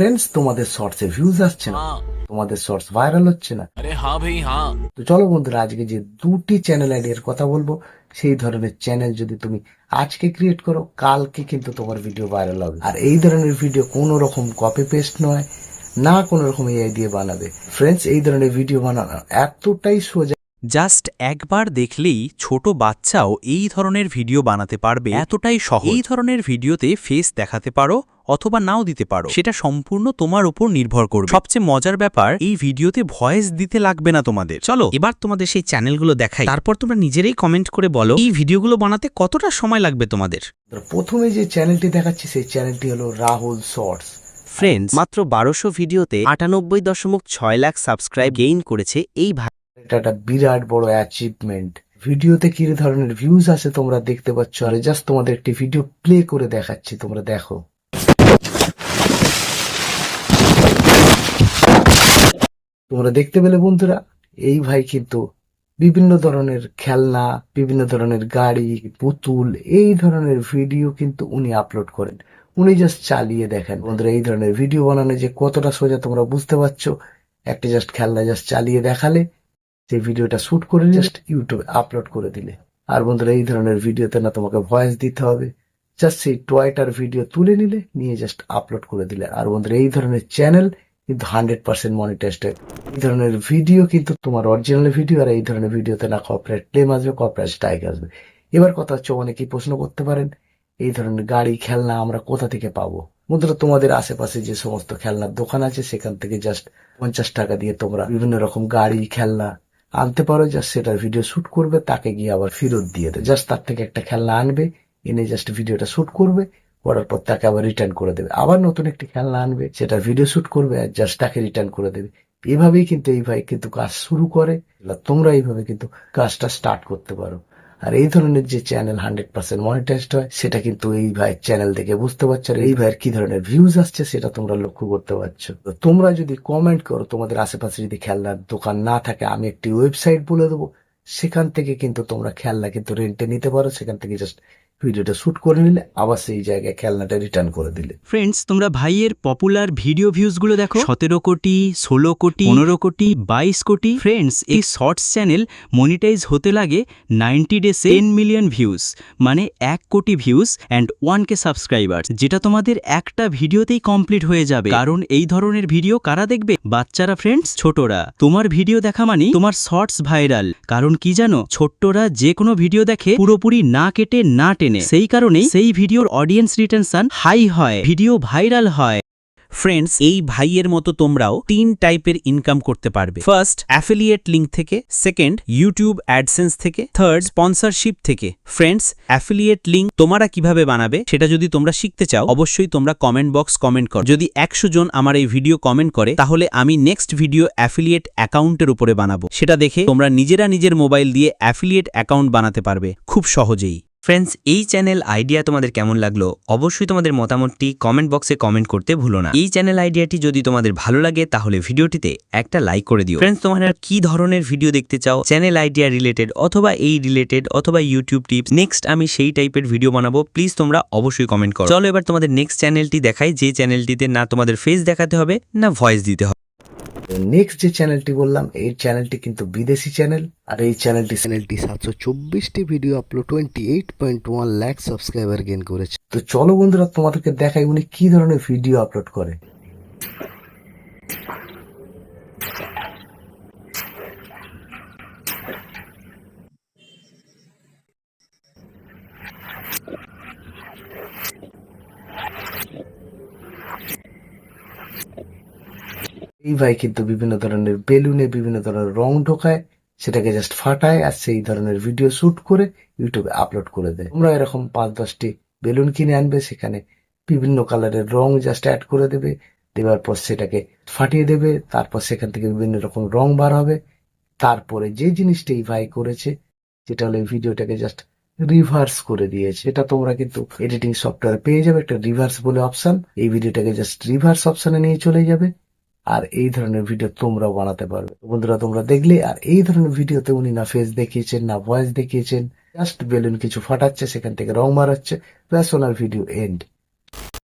Friends তোমাদের শর্টসে views আসছে না। হ্যাঁ। তোমাদের শর্টস ভাইরাল হচ্ছে না। আরে হ্যাঁ ভাই হ্যাঁ। তো চলো বন্ধুরা আজকে যে দুটি চ্যানেল আইডিয়ার কথা বলব সেই ধরনের চ্যানেল যদি তুমি আজকে ক্রিয়েট করো কালকে কিন্তু তোমার ভিডিও ভাইরাল হবে। আর এই ধরনের ভিডিও কোনো রকম কপি পেস্ট নয় না কোনো রকম এআই দিয়ে বানাবে। ফ্রেন্ডস এই ধরনের ভিডিও বানানো এতটাই সোজা জাস্ট একবার দেখলেই ছোট বাচ্চাও এই ধরনের ভিডিও বানাতে পারবে। এতটাই সহজ। এই ধরনের ভিডিওতে ফেস দেখাতে পারো অথবা নাও দিতে পারো। সেটা সম্পূর্ণ তোমার উপর নির্ভর করবে। সবচেয়ে মজার ব্যাপার এই ভিডিওতে ভয়েস দিতে লাগবে না তোমাদের। চলো এবার তোমাদের সেই চ্যানেলগুলো দেখাই। তারপর তোমরা নিজেরাই কমেন্ট করে বলো এই ভিডিওগুলো বানাতে কতটা সময় লাগবে তোমাদের? প্রথমে যে চ্যানেলটি দেখাচ্ছি সেই চ্যানেলটি হলো রাহুল শর্টস। ফ্রেন্ডস মাত্র বারোশো ভিডিওতে আটানব্বই দশমিক ছয় লাখ সাবস্ক্রাইব গেইন করেছে এই ভাই এটা একটা বিরাট বড় অ্যাচিভমেন্ট ভিডিওতে কি ধরনের ভিউজ আছে তোমরা দেখতে পাচ্ছ? আর জাস্ট তোমাদের একটি ভিডিও প্লে করে দেখাচ্ছি, তোমরা দেখো। তোমরা দেখতে পেলে বন্ধুরা, এই ভাই কিন্তু বিভিন্ন ধরনের খেলনা, বিভিন্ন ধরনের গাড়ি, পুতুল, এই ধরনের ভিডিও কিন্তু উনি আপলোড করেন। উনি জাস্ট চালিয়ে দেখেন। বন্ধুরা, এই ধরনের ভিডিও বানানো যে কতটা সোজা তোমরা বুঝতে পারছ? একটা জাস্ট খেলনা জাস্ট চালিয়ে দেখালে সেই ভিডিওটা শুট করে জাস্ট ইউটিউবে আপলোড করে দিলে। আর বন্ধুরা এই ধরনের ভিডিওতে না তোমাকে ভয়েস দিতে হবে। জাস্ট সেই টয়টার ভিডিও তুলে নিলে নিয়ে জাস্ট আপলোড করে দিলে। আর বন্ধুরা এই ধরনের চ্যানেল কিন্তু হান্ড্রেড পার্সেন্ট মনিটাইজড এই ধরনের ভিডিও কিন্তু তোমার অরিজিনাল ভিডিও আর এই ধরনের ভিডিওতে না কপিরাইট ক্লেম আসবে কপিরাইট স্ট্রাইক আসবে। এবার কথা হচ্ছে অনেকেই প্রশ্ন করতে পারেন এই ধরনের গাড়ি খেলনা আমরা কোথা থেকে পাবো? বন্ধুরা তোমাদের আশেপাশে যে সমস্ত খেলনার দোকান আছে সেখান থেকে জাস্ট পঞ্চাশ টাকা দিয়ে তোমরা বিভিন্ন রকম গাড়ি খেলনা আনতে পারো জাস্ট সেটার ভিডিও শুট করবে, তাকে গিয়ে আবার ফেরত দিয়ে দেবে। জাস্ট তার থেকে একটা খেলনা আনবে, এনে জাস্ট ভিডিওটা শুট করবে, করার পর তাকে আবার রিটার্ন করে দেবে। আবার নতুন একটি খেলনা আনবে সেটা ভিডিও শুট করবে, আর জাস্ট তাকে রিটার্ন করে দেবে। এভাবেই কিন্তু এই ভাই কিন্তু কাজ শুরু করে। তোমরা এইভাবে কিন্তু কাজটা স্টার্ট করতে পারো। আর এই ধরনের যে চ্যানেল হান্ড্রেড পার্সেন্ট মনিটাইজড হয়, সেটা কিন্তু এই ভাইয়ের চ্যানেল থেকে বুঝতে পারছ। আর এই ভাইয়ের কি ধরনের ভিউজ আসছে, সেটা তোমরা লক্ষ্য করতে পারছ। তোমরা যদি কমেন্ট করো, তোমাদের আশেপাশে যদি খেলনার দোকান না থাকে, আমি একটি ওয়েবসাইট বলে দেবো। সেখান থেকে কিন্তু তোমরা খেলনা কিন্তু রেন্টে নিতে পারো। সেখান থেকে জাস্ট ভিডিওটা শুট করে নিলে আবার সেই জায়গায় খেলনাটা রিটার্ন করে দিলে। ফ্রেন্ডস তোমরা ভাইয়ের পপুলার ভিডিও ভিউজগুলো দেখো। সতেরো কোটি, ষোলো কোটি, পনেরো কোটি, বাইশ কোটি। ফ্রেন্ডস এই শর্টস চ্যানেল মনিটাইজ হতে লাগে ninety days ten million views মানে এক crore views and one K subscriber যেটা তোমাদের একটা ভিডিওতেই কমপ্লিট হয়ে যাবে। কারণ এই ধরনের ভিডিও কারা দেখবে? বাচ্চারা ফ্রেন্ডস ছোটরা। তোমার ভিডিও দেখা মানে তোমার শর্টস ভাইরাল কারণ কি জানো? ছোট্টরা যে কোনো ভিডিও দেখে পুরোপুরি না কেটে না টেনে সেই কারণেই সেই ভিডিওর অডিয়েন্স রিটেনশন হাই হয় ভিডিও ভাইরাল হয়। ফ্রেন্ডস এই ভাইয়ের মতো তোমরাও তিন টাইপের ইনকাম করতে পারবে। ফার্স্ট অ্যাফিলিয়েট লিঙ্ক থেকে। সেকেন্ড ইউটিউব অ্যাডসেন্স থেকে। থার্ড স্পন্সরশিপ থেকে। ফ্রেন্ডস অ্যাফিলিয়েট লিঙ্ক তোমরা কীভাবে বানাবে সেটা যদি তোমরা শিখতে চাও অবশ্যই তোমরা কমেন্ট বক্স কমেন্ট করো। যদি একশো জন আমার এই ভিডিও কমেন্ট করে তাহলে আমি নেক্সট ভিডিও অ্যাফিলিয়েট অ্যাকাউন্টের উপরে বানাবো। সেটা দেখে তোমরা নিজেরা নিজের মোবাইল দিয়ে অ্যাফিলিয়েট অ্যাকাউন্ট বানাতে পারবে। খুব সহজেই। ফ্রেন্ডস এই চ্যানেল আইডিয়া তোমাদের কেমন লাগল? অবশ্যই তোমাদের মতামতটি কমেন্ট বক্সে কমেন্ট করতে ভুলো না। এই চ্যানেল আইডিয়াটি যদি তোমাদের ভালো লাগে, তাহলে ভিডিওটিতে একটা লাইক করে দিও। ফ্রেন্ডস তোমরা কি ধরনের ভিডিও দেখতে চাও? চ্যানেল আইডিয়া রিলেটেড অথবা এই রিলেটেড অথবা ইউটিউব টিপস নেক্সট আমি সেই টাইপের ভিডিও বানাবো। প্লিজ তোমরা অবশ্যই কমেন্ট করো। চলো এবার তোমাদের নেক্সট চ্যানেলটি দেখাই। যে চ্যানেলটিতে না তোমাদের ফেস দেখাতে হবে, না ভয়েস দিতে হবে। নেক্সট যে চ্যানেলটি বললাম এই চ্যানেলটি কিন্তু বিদেশি চ্যানেল আর এই চ্যানেলটি চ্যানেলটি সাতশো চব্বিশটি video upload twenty eight point one lakh subscriber gain করেছে। তো চলো বন্ধুরা তোমাদেরকে দেখাই উনি কি ধরনের ভিডিও আপলোড করে। এই ভাই কিন্তু বিভিন্ন ধরনের বেলুনে বিভিন্ন ধরনের রং ঢোকায়, সেটাকে জাস্ট ফাটায় আর সেই ধরনের ভিডিও শুট করে ইউটিউবে আপলোড করে দেয়। তোমরা এরকম পাঁচ, দশটি বেলুন কিনে আনবে, সেখানে বিভিন্ন কালারের রং জাস্ট অ্যাড করে দেবে, দেওয়ার পর সেটাকে ফাটিয়ে দেবে, তারপর সেখান থেকে বিভিন্ন রকম রং বার হবে। তারপরে যে জিনিসটা এই ভাই করেছে যেটা হলো ভিডিওটাকে জাস্ট রিভার্স করে দিয়েছে। এটা তোমরা কিন্তু এডিটিং সফটওয়্যার পেয়ে যাবে, একটা রিভার্স বলে অপশন এই ভিডিওটাকে জাস্ট রিভার্স অপশনে নিয়ে চলে যাবে। আর এই ধরনের ভিডিও তোমরাও বানাতে পারবে। বন্ধুরা তোমরা দেখলে আর এই ধরনের ভিডিওতে উনি না ফেস দেখিয়েছেন না ভয়েস দেখিয়েছেন জাস্ট বেলুন কিছু ফাটাচ্ছে সেখান থেকে রং মারাচ্ছে ব্যাস ওনার ভিডিও এন্ড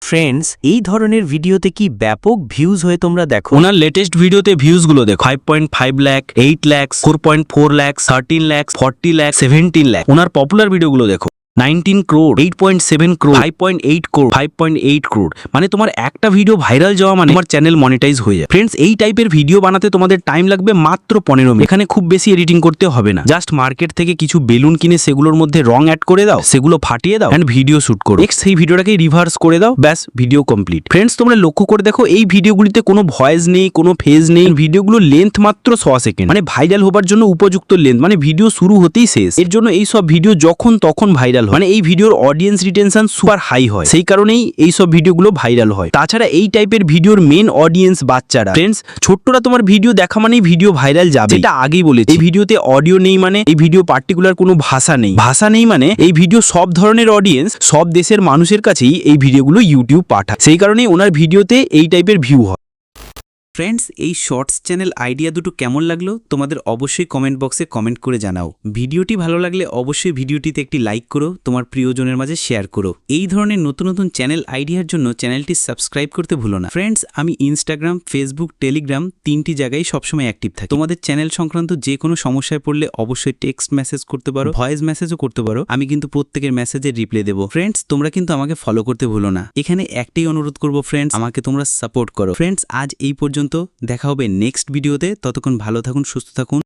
ফ্রেন্ডস এই ধরনের ভিডিওতে কি ব্যাপক ভিউজ হয়ে তোমরা দেখো? ওনার লেটেস্ট ভিডিওতে ভিউজগুলো দেখো five point five lakh eight lakhs four point four lakhs thirteen lakhs forty lakhs seventeen lakh ওনার পপুলার ভিডিওগুলো দেখো। Nineteen crore eight point seven crore five point eight crore five point eight crore মানে তোমার একটা video viral যাওয়া মানে তোমার channel monetize হয়ে যায়। ফ্রেন্ডস এই টাইপের ভিডিও বানাতে তোমাদের টাইম লাগবে মাত্র পনেরো মিনিট এখানে খুব বেশি এডিটিং করতে হবে না। জাস্ট মার্কেট থেকে কিছু বেলুন কিনে সেগুলোর মধ্যে রং অ্যাড করে দাও, সেগুলো ফাটিয়ে দাও অ্যান্ড ভিডিও শুট করো। নেক্সট সেই ভিডিওটাকে রিভার্স করে দাও, ব্যাস ভিডিও কমপ্লিট ফ্রেন্ডস তোমরা লক্ষ্য করে দেখো, এই ভিডিওগুলিতে কোনো ভয়েস নেই, কোনো ফেজ নেই। ভিডিওগুলো লেন্থ মাত্র ছ সেকেন্ড মানে ভাইরাল হবার জন্য উপযুক্ত লেন্থ মানে ভিডিও শুরু হতেই শেষ। এর জন্য এই সব ভিডিও যখন তখন ভাইরাল হয়। মানে এই ভিডিওর অডিয়েন্স রিটেনশন সুপার হাই হয়। সেই কারণেই এই সব ভিডিওগুলো ভাইরাল হয়। তাছাড়া এই টাইপের ভিডিওর মেন অডিয়েন্স বাচ্চারা। ফ্রেন্ডস ছোট্টরা তোমার ভিডিও দেখা মানেই ভিডিও ভাইরাল যাবে। এটা আগেই বলেছি। এই ভিডিওতে অডিও নেই মানে এই ভিডিও পার্টিকুলার কোনো ভাষা নেই। ভাষা নেই মানে এই ভিডিও সব ধরনের অডিয়েন্স সব দেশের মানুষের কাছেই এই ভিডিওগুলো ইউটিউব পাঠায়। সেই কারণেই ওনার ভিডিওতে এই টাইপের ভিউ হয়। ফ্রেন্ডস এই শর্টস চ্যানেল আইডিয়া দুটো কেমন লাগল? তোমাদের অবশ্যই কমেন্ট বক্সে কমেন্ট করে জানাও। ভিডিওটি ভালো লাগলে অবশ্যই ভিডিওটিতে একটি লাইক করো, তোমার প্রিয়জনের মাঝে শেয়ার করো। এই ধরনের নতুন নতুন চ্যানেল আইডিয়ার জন্য চ্যানেলটি সাবস্ক্রাইব করতে ভুলো না। ফ্রেন্ডস আমি ইনস্টাগ্রাম ফেসবুক টেলিগ্রাম তিনটি জায়গায় সবসময় অ্যাক্টিভ থাকি। তোমাদের চ্যানেল সংক্রান্ত যে কোনো সমস্যায় পড়লে অবশ্যই টেক্সট মেসেজ করতে পারো ভয়েস মেসেজও করতে পারো। আমি কিন্তু প্রত্যেকের মেসেজের রিপ্লাই দেবো। ফ্রেন্ডস তোমরা কিন্তু আমাকে ফলো করতে ভুলো না। এখানে একটাই অনুরোধ করব ফ্রেন্ডস আমাকে তোমরা সাপোর্ট করো। ফ্রেন্ডস আজ এই পর্যন্ত দেখা হবে নেক্সট ভিডিওতে। ততক্ষণ ভালো থাকুন সুস্থ থাকুন।